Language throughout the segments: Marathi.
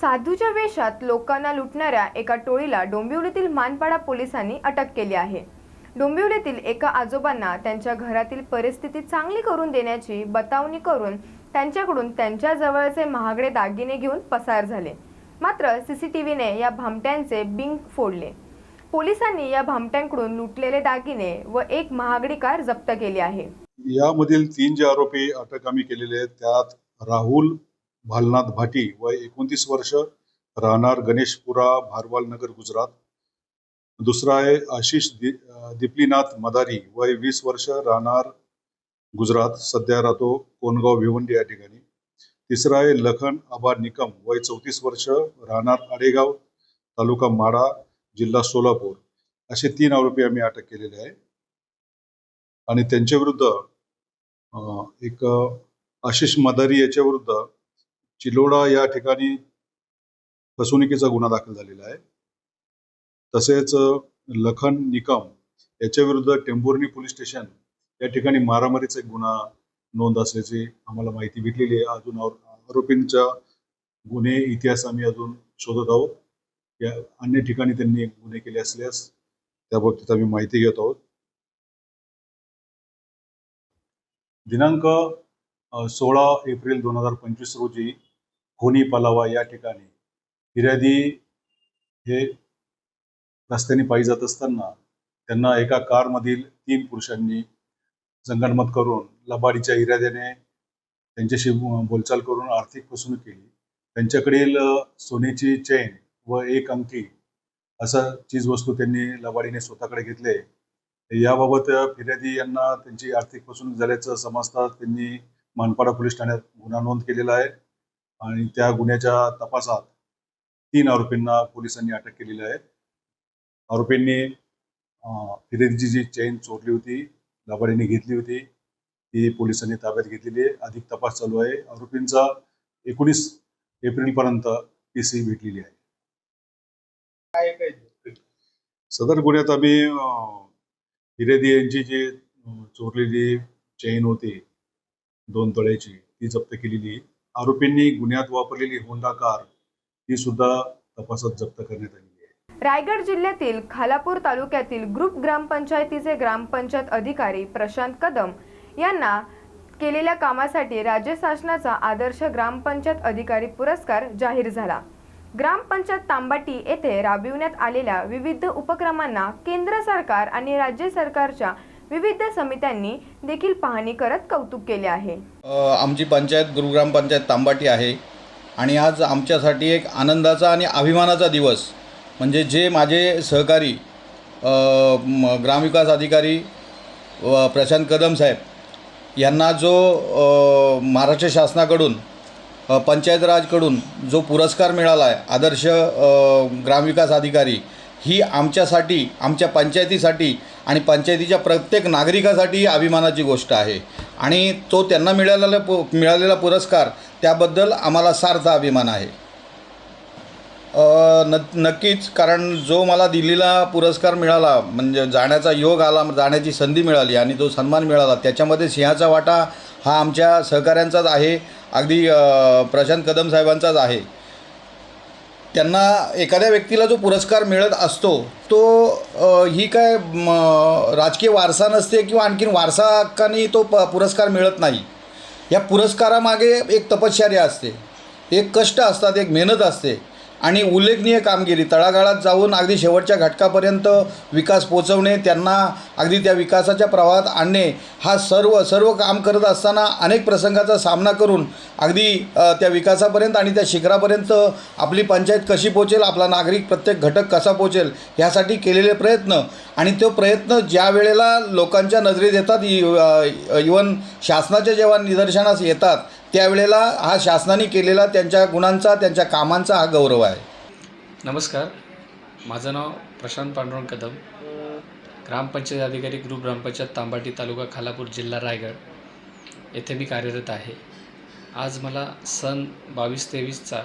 साधूच्या वेशात लोकांना लुटणाऱ्या एका टोळीला डोंबिवलीतील मानपाडा पोलिसांनी अटक केली आहे. डोंबिवलीतील एका आजोबांना त्यांच्या घरातील परिस्थिती चांगली करून देण्याची बतावणी करून त्यांच्याकडून त्यांच्या जवळचे महागडे दागिने घेऊन पसार झाले. मात्र सीसीटीव्हीने या भामट्यांचे बिंग फोडले. पोलिसांनी या भामट्यांकडून लुटलेले दागिने व एक महागडी कार जप्त केली आहे. यामधील तीन जे आरोपी अटक आम्ही केलेले आहेत त्यात राहुल भालनाथ भाटी वय एकोणतीस वर्ष राहणार गणेशपुरा भारवाल नगर गुजरात. दुसरा आहे आशिष दि मदारी वय वीस वर्ष राहणार गुजरात. सध्या राहतो कोनगाव भिवंडी या ठिकाणी. तिसरा आहे लखन आबा निकम वय चौतीस वर्ष राहणार आडेगाव तालुका माडा जिल्हा सोलापूर. असे तीन आरोपी आम्ही अटक केलेले आहे. आणि त्यांच्या विरुद्ध अं, एक आशिष मदारी याच्याविरुद्ध चिलोडा या ठिकाणी फसवणुकीचा गुन्हा दाखल झालेला आहे. तसेच लखन निकम याच्याविरुद्ध टेंभुर्णी पोलीस स्टेशन या ठिकाणी मारामारीचा एक गुन्हा नोंद असल्याची आम्हाला माहिती भेटलेली आहे. अजून आरोपींच्या गुन्हे इतिहास आम्ही अजून शोधत आहोत. या अन्य ठिकाणी त्यांनी गुन्हे केले असल्यास त्या बाबतीत आम्ही माहिती घेत आहोत. दिनांक सोळा एप्रिल दोन हजार पंचवीस रोजी खोनी पलावा या ठिकाणी? फिर्यादी हे रस्त्याने पायी जात असताना त्यांना एका कारमधील तीन पुरुषांनी संगणमत करून लबाडीच्या इराद्याने त्यांच्याशी बोलचाल करून आर्थिक फसवणूक केली. त्यांच्याकडील सोन्याची चेन व एक अंकी असं चीजवस्तू त्यांनी लबाडीने स्वतःकडे घेतले. याबाबत फिर्यादी यांना त्यांची आर्थिक फसवणूक झाल्याचं समजतात त्यांनी मानपाडा पोलीस ठाण्यात गुन्हा नोंद केलेला आहे. आणि त्या गुन्ह्याच्या तपासात तीन आरोपींना पोलिसांनी अटक केलेली आहे. आरोपींनी फिर्यादीची जी चेन चोरली होती लबाडीने घेतली होती ती पोलिसांनी ताब्यात घेतलेली आहे. अधिक तपास चालू आहे. आरोपींचा एकोणीस एप्रिलपर्यंत पी सी भेटलेली आहे. सदर गुन्ह्यात आम्ही फिर्यादी यांची जी चोरलेली चेन होती दोन तळ्याची ती जप्त केलेली आहे. आरोपींनी गुन्ह्यात वापरलेली होंडा कार ही सुद्धा तपासात जप्त करण्यात आली रायगड जिल्ह्यातील खालापूर तालुक्यातील ग्रुप ग्रामपंचायतीचे ग्रामपंचायत अधिकारी प्रशांत कदम यांना केलेल्या कामासाठी राज्य शासनाचा आदर्श ग्रामपंचायत अधिकारी पुरस्कार जाहीर झाला. ग्रामपंचायत तांबाटी येथे राबविण्यात आलेल्या विविध उपक्रमांना केंद्र सरकार आणि राज्य सरकारच्या विविध समित्यांनी देखील पाहणी करत कौतुक केले आहे. आमची पंचायत गुरुग्रामपंचायत तांबाटी आहे. आणि आज आमच्यासाठी एक आनंदाचा आणि अभिमानाचा दिवस. म्हणजे जे माझे सहकारी ग्रामविकास अधिकारी प्रशांत कदम साहेब यांना जो महाराष्ट्र शासनाकडून पंचायत राजकडून जो पुरस्कार मिळाला आहे आदर्श ग्रामविकास अधिकारी ही आमच्यासाठी आमच्या पंचायतीसाठी आणि पंचायतीच्या प्रत्येक नागरिकासाठी अभिमानाची गोष्ट आहे. आणि तो त्यांना मिळालेला पु मिळालेला पुरस्कार त्याबद्दल आम्हाला सार्थ अभिमान आहे. न नक्कीच कारण जो मला दिल्लीला पुरस्कार मिळाला म्हणजे जाण्याचा योग आला जाण्याची संधी मिळाली आणि तो सन्मान मिळाला त्याच्यामध्ये सिंहाचा वाटा हा आमच्या सहकाऱ्यांचाच आहे. अगदी प्रशांत कदम साहेबांचाच आहे. त्यांना एखाद्या व्यक्तीला जो पुरस्कार मिळत असतो तो ही काय म, राजकीय वारसा नसते किंवा आणखीन वारसा हक्काने तो प पुरस्कार मिळत नाही. या पुरस्कारामागे एक तपश्चर्या असते. एक कष्ट असतात एक मेहनत असते. आणि उल्लेखनीय कामगिरी. तळागाळात जाऊन अगदी शेवटच्या घटकापर्यंत विकास पोचवणे त्यांना अगदी त्या विकासाच्या प्रवाहात आणणे हा सर्व सर्व काम करत असताना अनेक प्रसंगाचा सामना करून अगदी त्या विकासापर्यंत आणि त्या शिखरापर्यंत आपली पंचायत कशी पोचेल आपला नागरिक प्रत्येक घटक कसा पोचेल ह्यासाठी केलेले प्रयत्न. आणि तो प्रयत्न ज्या वेळेला लोकांच्या नजरेत येतात इवन शासनाच्या जेव्हा निदर्शनास येतात त्यावेळेला हा शासनाने केलेला त्यांच्या गुणांचा त्यांच्या कामांचा हा गौरव आहे. नमस्कार. माझं नाव प्रशांत पांडुरंग कदम. ग्रामपंचायत अधिकारी ग्रुप ग्रामपंचायत तांबाटी तालुका खालापूर जिल्हा रायगड येथे मी कार्यरत आहे. आज मला सन बावीस तेवीसचा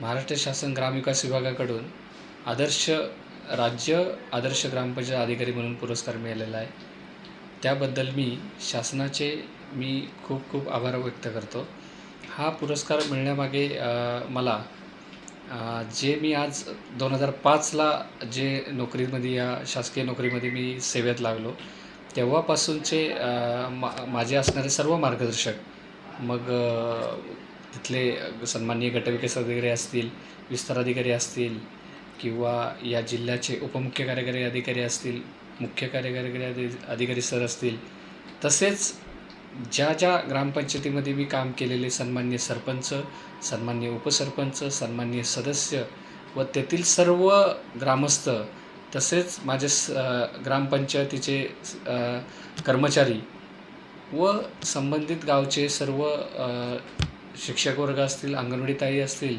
महाराष्ट्र शासन ग्रामविकास विभागाकडून आदर्श राज्य आदर्श ग्रामपंचायत अधिकारी म्हणून पुरस्कार मिळालेला आहे. त्याबद्दल मी शासनाचे मी खूप खूप आभार व्यक्त करतो. हा पुरस्कार मिळण्यामागे मला जे मी आज दोन हजार पाचला जे नोकरीमध्ये या शासकीय नोकरीमध्ये मी सेवेत लागलो तेव्हापासूनचे मा माझे असणारे सर्व मार्गदर्शक मग तिथले सन्माननीय गटविकास अधिकारी असतील विस्तार अधिकारी असतील किंवा या जिल्ह्याचे उपमुख्य कार्यकारी अधिकारी असतील मुख्य कार्यकारी अधि अधिकारी सर असतील. तसेच ज्या ज्या ग्रामपंचायतीमध्ये मी काम केलेले सन्मान्य सरपंच सन्मान्य उपसरपंच सन्मान्य सदस्य व तेथील सर्व ग्रामस्थ तसेच माझे स ग्रामपंचायतीचे कर्मचारी व संबंधित गावचे सर्व शिक्षक वर्ग असतील अंगणवाडी ताई असतील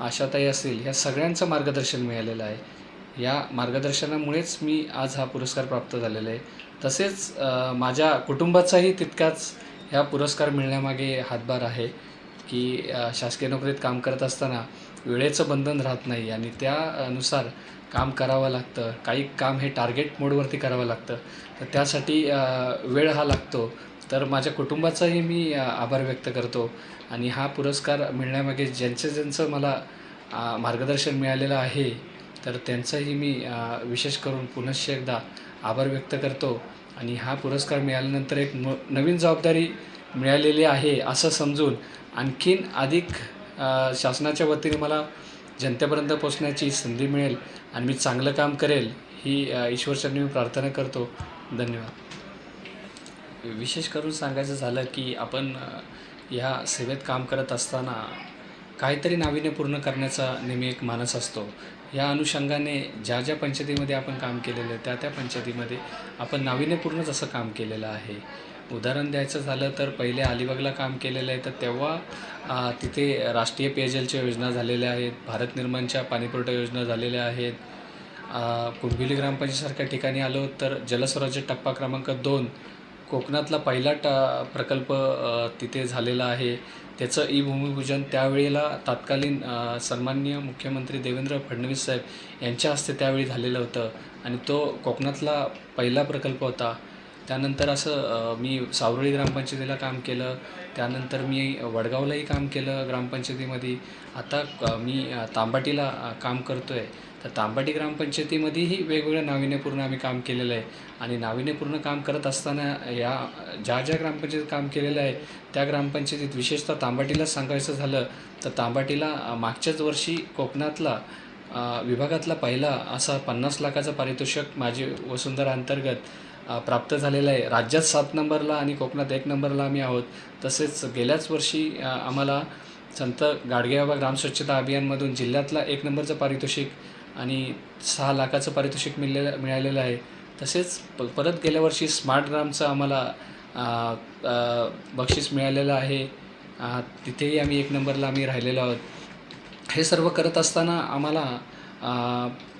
आशाताई असतील ह्या सगळ्यांचं मार्गदर्शन मिळालेलं आहे. या मार्गदर्शनामुळेच मी आज हा पुरस्कार प्राप्त झालेला आहे. तसेच माझ्या कुटुंबाचाही तितकाच ह्या पुरस्कार मिळण्यामागे हातभार आहे की शासकीय नोकरीत काम करत असताना वेळेचं बंधन राहत नाही आणि त्यानुसार काम करावं लागतं. काही काम हे टार्गेट मोडवरती करावं लागतं. तर त्यासाठी वेळ हा लागतो. तर माझ्या कुटुंबाचाही मी आभार व्यक्त करतो आणि हा पुरस्कार मिळण्यामागे ज्यांचं ज्यांचं मला मार्गदर्शन मिळालेलं आहे तर त्यांचाही मी विशेष करून पुनश्च एकदा आभार व्यक्त करतो. आणि हा पुरस्कार मिळाल्यानंतर एक म नवीन जबाबदारी मिळालेली आहे असं समजून आणखीन अधिक शासनाच्या वतीने मला जनतेपर्यंत पोचण्याची संधी मिळेल आणि मी चांगलं काम करेल ही ईश्वरचरणी मी प्रार्थना करतो. धन्यवाद. विशेष करून सांगायचं झालं की आपण या ह्या सेवेत काम करत असताना काहीतरी नाविन्यपूर्ण करण्याचा नेहमी एक मानस असतो. या अनुषंगाने ज्या ज्या पंचायतीमध्ये आपण काम केलेलं आहे त्या त्या पंचायतीमध्ये आपण नाविन्यपूर्णच असं काम केलेलं आहे. उदाहरण द्यायचं झालं तर पहिले अलिबागला काम केलेलं आहे तर तेव्हा तिथे राष्ट्रीय पेयजलच्या योजना झालेल्या आहेत भारत निर्माणच्या पाणीपुरवठा योजना झालेल्या आहेत. अ, कुंभिली ग्रामपंचायतसारख्या ठिकाणी आलो तर जलस्वराज्य टप्पा क्रमांक दोन कोकणातला पहिला ट प्रकल्प तिथे झालेला आहे. त्याचं ई भूमिपूजन त्यावेळेला तत्कालीन सन्माननीय मुख्यमंत्री देवेंद्र फडणवीस साहेब यांच्या हस्ते त्यावेळी झालेलं होतं. आणि तो कोकणातला पहिला प्रकल्प होता. त्यानंतर असं मी सावरळी ग्रामपंचायतीला काम केलं. त्यानंतर मी वडगावलाही काम केलं ग्रामपंचायतीमध्ये. आता मी तांबाटीला काम करतो आहे तर तांबाटी ग्रामपंचायतीमध्येही वेगवेगळ्या नाविन्यपूर्ण आम्ही काम केलेलं आहे. आणि नाविन्यपूर्ण काम करत असताना या ज्या ज्या ग्रामपंचायतीत काम केलेलं आहे त्या ग्रामपंचायतीत विशेषतः तांबाटीला सांगायचं झालं तर तांबाटीला मागच्याच वर्षी कोकणातला विभागातला पहिला असा पन्नास लाखाचा पारितोषिक माझी वसुंधरा अंतर्गत प्राप्त झालेला आहे. राज्यात सात नंबरला आणि कोकणात एक नंबरला आम्ही आहोत. तसेच गेल्याच वर्षी आम्हाला संत गाडगेबाबा ग्रामस्वच्छता अभियानमधून जिल्ह्यातला एक नंबरचं पारितोषिक आणि सहा लाखाचं पारितोषिक मिळलेलं मिळालेलं आहे. तसेच प परत गेल्या वर्षी स्मार्ट ग्रामचं आम्हाला बक्षीस मिळालेलं आहे. तिथेही आम्ही एक नंबरला आम्ही राहिलेलो आहोत. हे सर्व करत असताना आम्हाला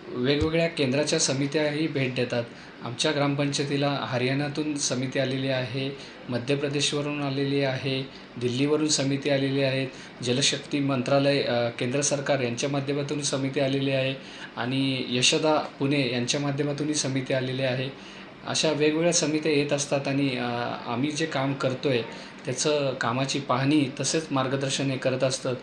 वेगवेगळ्या केंद्राच्या समित्याही भेट देतात. आमच्या ग्रामपंचायतीला हरियाणातून समिती आलेली आहे मध्य प्रदेशवरून आलेली आहे दिल्लीवरून समिती आलेली आहेत जलशक्ती मंत्रालय केंद्र सरकार यांच्या माध्यमातून समिती आलेली आहे आणि यशदा पुणे यांच्या माध्यमातूनही समिती आलेली आहे. अशा वेगवेगळ्या समित्या येत असतात आणि आम्ही जे काम करतो आहे त्याचं कामाची पाहणी तसेच मार्गदर्शन हे करत असतात.